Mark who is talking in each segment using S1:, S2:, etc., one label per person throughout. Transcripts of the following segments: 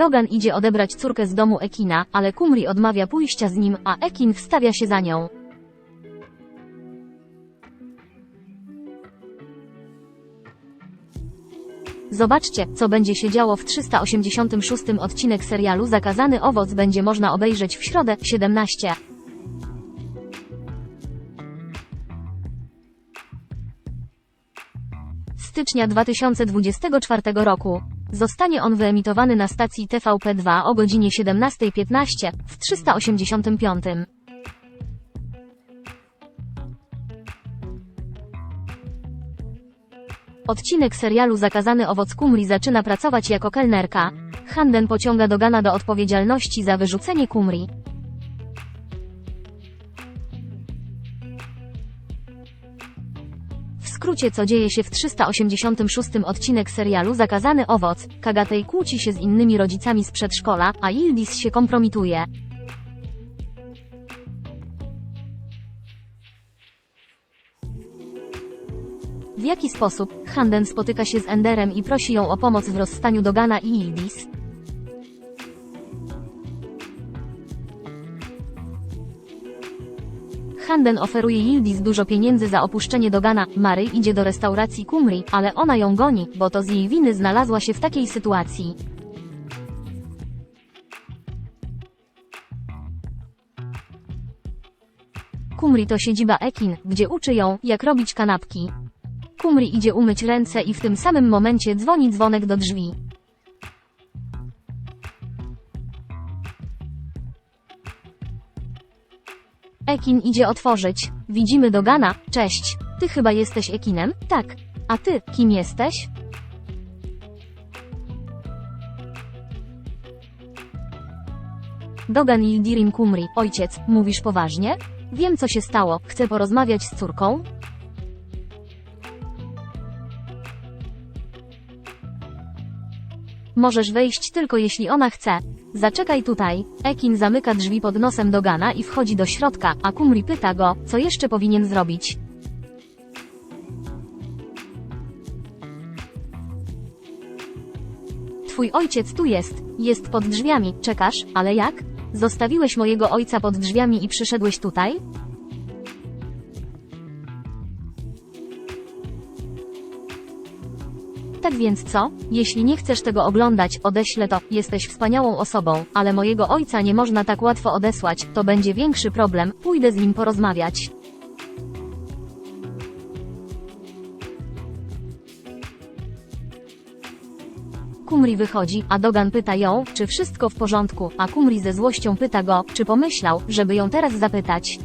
S1: Dogan idzie odebrać córkę z domu Ekina, ale Kumri odmawia pójścia z nim, a Ekin wstawia się za nią. Zobaczcie, co będzie się działo w 386 odcinek serialu Zakazany owoc będzie można obejrzeć w środę, 17. stycznia 2024 roku. Zostanie on wyemitowany na stacji TVP2 o godzinie 17.15 w 385. Odcinek serialu Zakazany owoc kumri zaczyna pracować jako kelnerka. Handen pociąga Dogana do odpowiedzialności za wyrzucenie kumri. Skrócie co dzieje się w 386 odcinek serialu Zakazany owoc, Kagatej kłóci się z innymi rodzicami z przedszkola, a Yildiz się kompromituje. W jaki sposób Handen spotyka się z Enderem i prosi ją o pomoc w rozstaniu Dogana i Yildiz? Handen oferuje Yildiz dużo pieniędzy za opuszczenie Dogana. Mary idzie do restauracji Kumri, ale ona ją goni, bo to z jej winy znalazła się w takiej sytuacji. Kumri to siedziba Ekin, gdzie uczy ją, jak robić kanapki. Kumri idzie umyć ręce i w tym samym momencie dzwoni dzwonek do drzwi. Ekin idzie otworzyć. Widzimy Dogana. Cześć. Ty chyba jesteś Ekinem? Tak. A ty, kim jesteś? Dogan Yildirim Kumri. Ojciec, mówisz poważnie? Wiem co się stało. Chcę porozmawiać z córką? Możesz wejść tylko jeśli ona chce. Zaczekaj tutaj. Ekin zamyka drzwi pod nosem Dogana i wchodzi do środka, a Kumri pyta go, co jeszcze powinien zrobić. Twój ojciec tu jest. Jest pod drzwiami. Czekasz, ale jak? Zostawiłeś mojego ojca pod drzwiami i przyszedłeś tutaj? Tak więc co? Jeśli nie chcesz tego oglądać, odeślę to. Jesteś wspaniałą osobą, ale mojego ojca nie można tak łatwo odesłać. To będzie większy problem. Pójdę z nim porozmawiać. Kumri wychodzi, a Dogan pyta ją, czy wszystko w porządku, a Kumri ze złością pyta go, czy pomyślał, żeby ją teraz zapytać.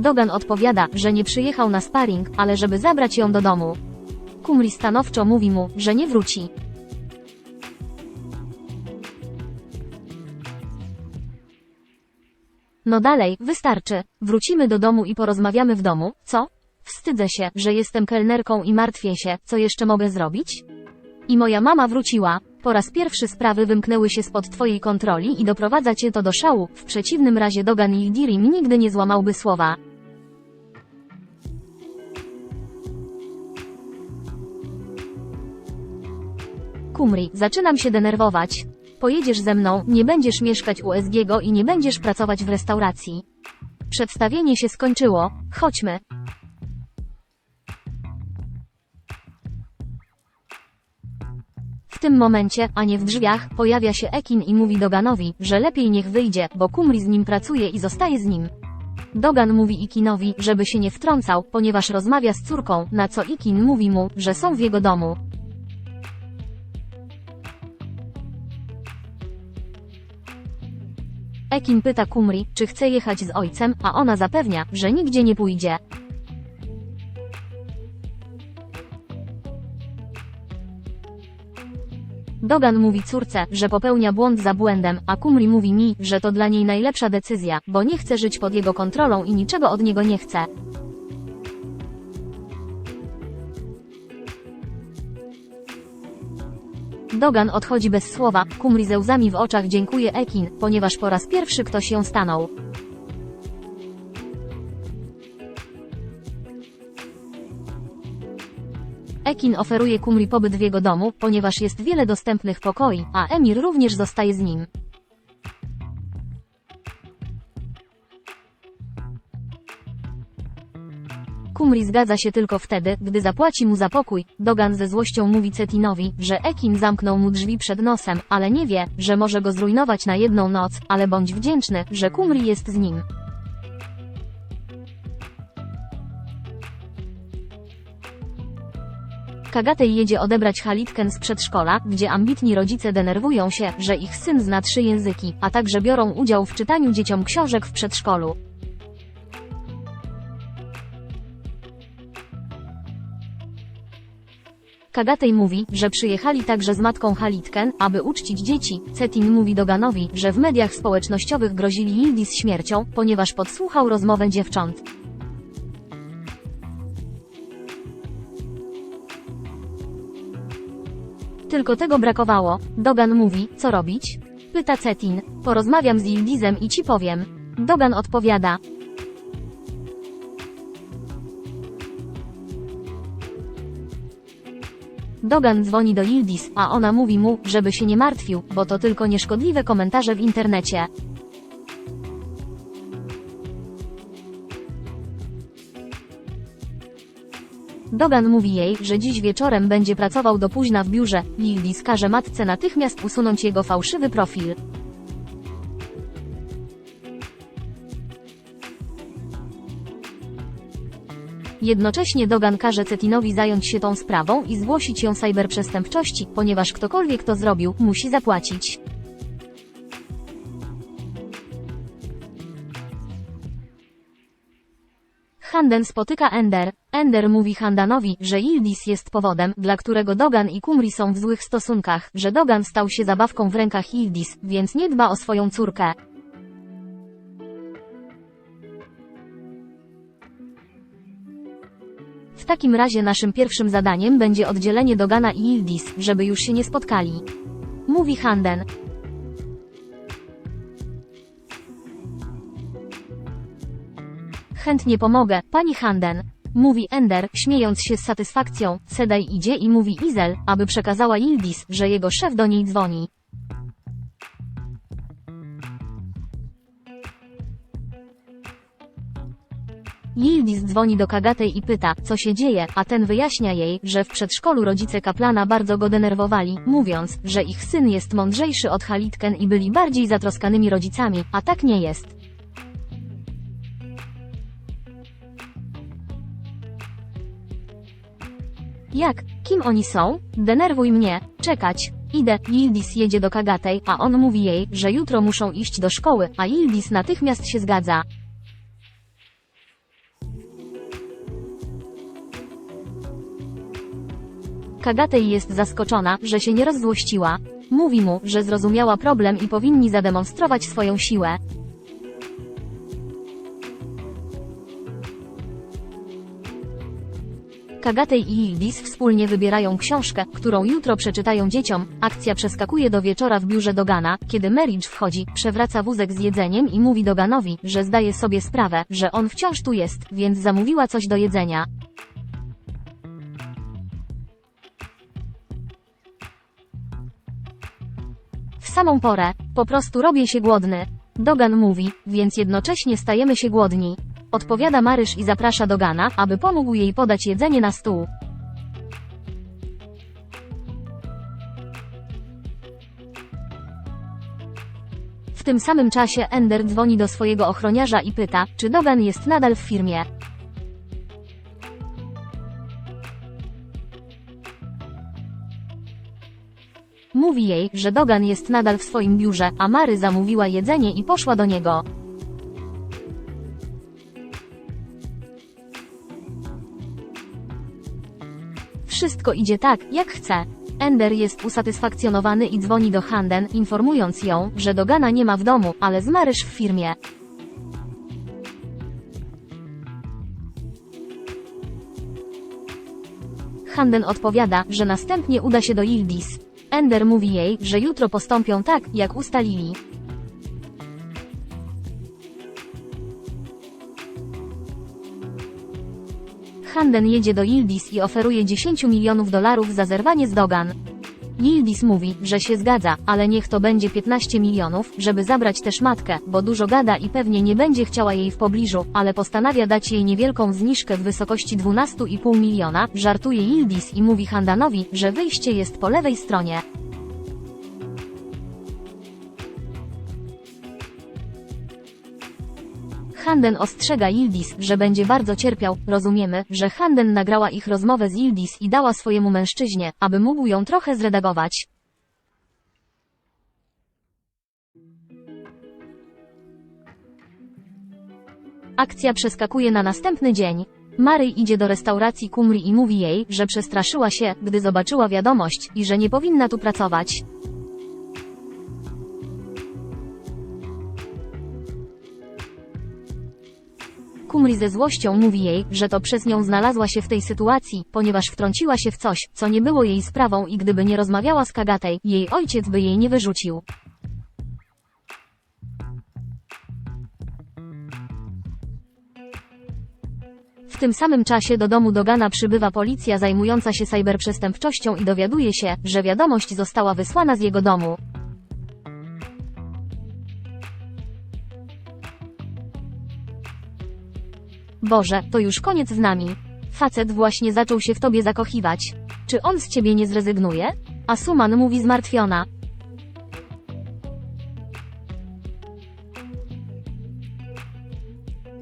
S1: Dogan odpowiada, że nie przyjechał na sparring, ale żeby zabrać ją do domu. Kumri stanowczo mówi mu, że nie wróci. No dalej, wystarczy. Wrócimy do domu i porozmawiamy w domu, co? Wstydzę się, że jestem kelnerką i martwię się, co jeszcze mogę zrobić? I moja mama wróciła. Po raz pierwszy sprawy wymknęły się spod twojej kontroli i doprowadza cię to do szału, w przeciwnym razie Dogan Yildirim nigdy nie złamałby słowa. Kumri, zaczynam się denerwować. Pojedziesz ze mną, nie będziesz mieszkać u Esgiego i nie będziesz pracować w restauracji. Przedstawienie się skończyło, chodźmy. W tym momencie, a nie w drzwiach, pojawia się Ekin i mówi Doganowi, że lepiej niech wyjdzie, bo Kumri z nim pracuje i zostaje z nim. Dogan mówi Ikinowi, żeby się nie wtrącał, ponieważ rozmawia z córką, na co Ikin mówi mu, że są w jego domu. Ekin pyta Kumri, czy chce jechać z ojcem, a ona zapewnia, że nigdzie nie pójdzie. Dogan mówi córce, że popełnia błąd za błędem, a Kumri mówi mi, że to dla niej najlepsza decyzja, bo nie chce żyć pod jego kontrolą i niczego od niego nie chce. Dogan odchodzi bez słowa, Kumri ze łzami w oczach dziękuje Ekin, ponieważ po raz pierwszy ktoś ją stanął. Ekin oferuje Kumri pobyt w jego domu, ponieważ jest wiele dostępnych pokoi, a Emir również zostaje z nim. Kumri zgadza się tylko wtedy, gdy zapłaci mu za pokój. Dogan ze złością mówi Cetinowi, że Ekin zamknął mu drzwi przed nosem, ale nie wie, że może go zrujnować na jedną noc, ale bądź wdzięczny, że Kumri jest z nim. Kagatej jedzie odebrać Halitkę z przedszkola, gdzie ambitni rodzice denerwują się, że ich syn zna trzy języki, a także biorą udział w czytaniu dzieciom książek w przedszkolu. Kagatej mówi, że przyjechali także z matką Halitken, aby uczcić dzieci. Cetin mówi Doganowi, że w mediach społecznościowych grozili Yildiz śmiercią, ponieważ podsłuchał rozmowę dziewcząt. Tylko tego brakowało. Dogan mówi, co robić? Pyta Cetin. Porozmawiam z Yildizem i ci powiem. Dogan odpowiada. Dogan dzwoni do Yildiz, a ona mówi mu, żeby się nie martwił, bo to tylko nieszkodliwe komentarze w internecie. Dogan mówi jej, że dziś wieczorem będzie pracował do późna w biurze. Yildiz każe matce natychmiast usunąć jego fałszywy profil. Jednocześnie Dogan każe Cetinowi zająć się tą sprawą i zgłosić ją cyberprzestępczości, ponieważ ktokolwiek to zrobił, musi zapłacić. Handen spotyka Ender. Ender mówi Handanowi, że Yildiz jest powodem, dla którego Dogan i Kumri są w złych stosunkach, że Dogan stał się zabawką w rękach Yildiz, więc nie dba o swoją córkę. Takim razie naszym pierwszym zadaniem będzie oddzielenie Dogana i Yildiz, żeby już się nie spotkali. Mówi Handen. Chętnie pomogę, pani Handen. Mówi Ender, śmiejąc się z satysfakcją. Sedaj idzie i mówi Izel, aby przekazała Yildiz, że jego szef do niej dzwoni. Yildiz dzwoni do Kagatej i pyta, co się dzieje, a ten wyjaśnia jej, że w przedszkolu rodzice kaplana bardzo go denerwowali, mówiąc, że ich syn jest mądrzejszy od Halitken i byli bardziej zatroskanymi rodzicami, a tak nie jest. Jak? Kim oni są? Denerwuj mnie. Czekać. Idę. Yildiz jedzie do Kagatej, a on mówi jej, że jutro muszą iść do szkoły, a Yildiz natychmiast się zgadza. Kagatej jest zaskoczona, że się nie rozzłościła. Mówi mu, że zrozumiała problem i powinni zademonstrować swoją siłę. Kagatej i Yildiz wspólnie wybierają książkę, którą jutro przeczytają dzieciom. Akcja przeskakuje do wieczora w biurze Dogana, kiedy Merridge wchodzi, przewraca wózek z jedzeniem i mówi Doganowi, że zdaje sobie sprawę, że on wciąż tu jest, więc zamówiła coś do jedzenia. Samą porę, po prostu robię się głodny. Dogan mówi, więc jednocześnie stajemy się głodni. Odpowiada Marysz i zaprasza Dogana, aby pomógł jej podać jedzenie na stół. W tym samym czasie Ender dzwoni do swojego ochroniarza i pyta, czy Dogan jest nadal w firmie. Mówi jej, że Dogan jest nadal w swoim biurze, a Mary zamówiła jedzenie i poszła do niego. Wszystko idzie tak, jak chce. Ender jest usatysfakcjonowany i dzwoni do Handen, informując ją, że Dogana nie ma w domu, ale z Marysz w firmie. Handen odpowiada, że następnie uda się do Yildiz. Ender mówi jej, że jutro postąpią tak, jak ustalili. Handen jedzie do Yildiz i oferuje 10 milionów dolarów za zerwanie z Dogan. Yildiz mówi, że się zgadza, ale niech to będzie 15 milionów, żeby zabrać też matkę, bo dużo gada i pewnie nie będzie chciała jej w pobliżu, ale postanawia dać jej niewielką zniżkę w wysokości 12,5 miliona, żartuje Yildiz i mówi Handanowi, że wyjście jest po lewej stronie. Handen ostrzega Yildiz, że będzie bardzo cierpiał. Rozumiemy, że Handen nagrała ich rozmowę z Yildiz i dała swojemu mężczyźnie, aby mógł ją trochę zredagować. Akcja przeskakuje na następny dzień. Mary idzie do restauracji Kumri i mówi jej, że przestraszyła się, gdy zobaczyła wiadomość i że nie powinna tu pracować. Kumri ze złością mówi jej, że to przez nią znalazła się w tej sytuacji, ponieważ wtrąciła się w coś, co nie było jej sprawą i gdyby nie rozmawiała z Kagatej, jej ojciec by jej nie wyrzucił. W tym samym czasie do domu Dogana przybywa policja zajmująca się cyberprzestępczością i dowiaduje się, że wiadomość została wysłana z jego domu. Boże, to już koniec z nami. Facet właśnie zaczął się w tobie zakochiwać. Czy on z ciebie nie zrezygnuje? A Suman mówi zmartwiona.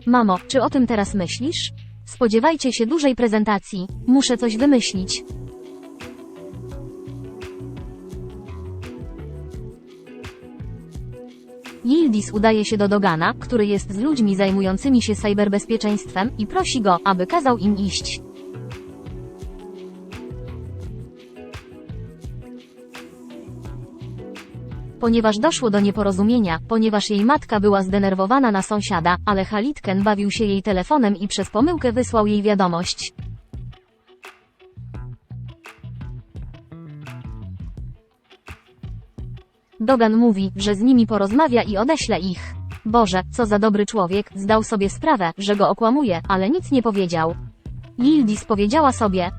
S1: Mamo, czy o tym teraz myślisz? Spodziewajcie się dużej prezentacji. Muszę coś wymyślić. Yildiz udaje się do Dogana, który jest z ludźmi zajmującymi się cyberbezpieczeństwem i prosi go, aby kazał im iść. Ponieważ doszło do nieporozumienia, ponieważ jej matka była zdenerwowana na sąsiada, ale Halitken bawił się jej telefonem i przez pomyłkę wysłał jej wiadomość. Dogan mówi, że z nimi porozmawia i odeśle ich. Boże, co za dobry człowiek, zdał sobie sprawę, że go okłamuje, ale nic nie powiedział. Yildiz powiedziała sobie,